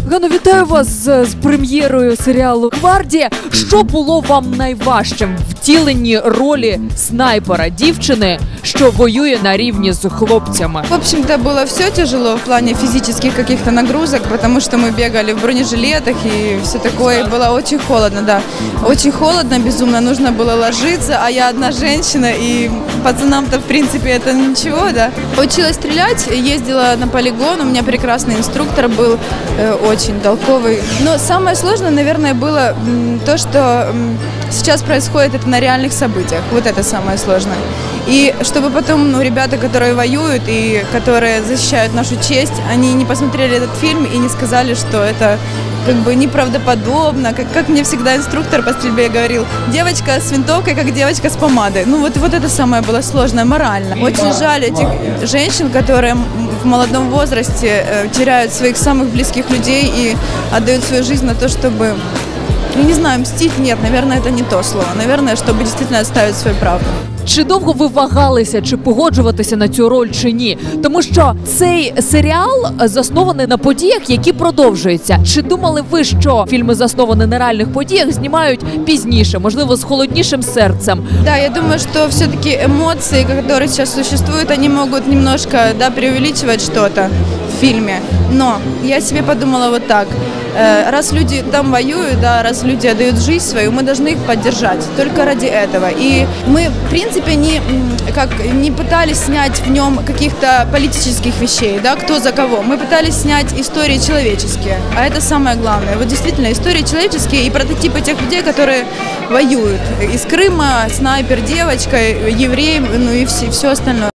Гано, вітаю вас з, з прем'єрою серіалу Гвардія. Що було вам найважчим в втіленні ролі снайпера дівчини, що воює на рівні з хлопцями? В общем-то, было все тяжело в плане физических каких-то нагрузок, потому что мы бегали в бронежилетах и все такое. И было очень холодно, да. Очень холодно, безумно. Нужно было ложиться, а я одна женщина, и пацанам-то, в принципе, это ничего, да. Училась стрелять, ездила на полигон, у меня прекрасный инструктор был, э, очень толковый. Но самое сложное, наверное, было м, то, что м, сейчас происходит это на реальных событиях. Вот это самое сложное. И чтобы потом, ну, ребята, которые воюют и которые защищают нашу честь, они не посмотрели этот фильм и не сказали, что это как бы неправдоподобно, как, как мне всегда инструктор по стрельбе говорил, девочка с винтовкой, как девочка с помадой. Ну вот, вот это самое было сложное морально. Очень жаль этих женщин, которые в молодом возрасте э, теряют своих самых близких людей и отдают свою жизнь на то, чтобы ну, не знаю, мстить нет, наверное, это не то слово. Наверное, чтобы действительно отставить свою правду. Чи довго ви вагалися, чи погоджуватися на цю роль, чи ні? Тому що цей серіал заснований на подіях, які продовжуються. Чи думали ви, що фільми засновані на реальних подіях знімають пізніше, можливо, з холоднішим серцем? Да, я думаю, что все-таки эмоции, которые сейчас существуют, они могут немножко да, преувеличивать что-то в фильме. Но я себе подумала вот так. Э, Раз люди там воюют, да, раз люди отдают жизнь свою, мы должны их поддержать только ради этого. И мы, в принципе, не, как, не пытались снять в нем каких-то политических вещей, да, кто за кого. Мы пытались снять истории человеческие, а это самое главное. Вот действительно, истории человеческие и прототипы тех людей, которые воюют. Из Крыма, снайпер, девочка, еврей, ну и все, все остальное.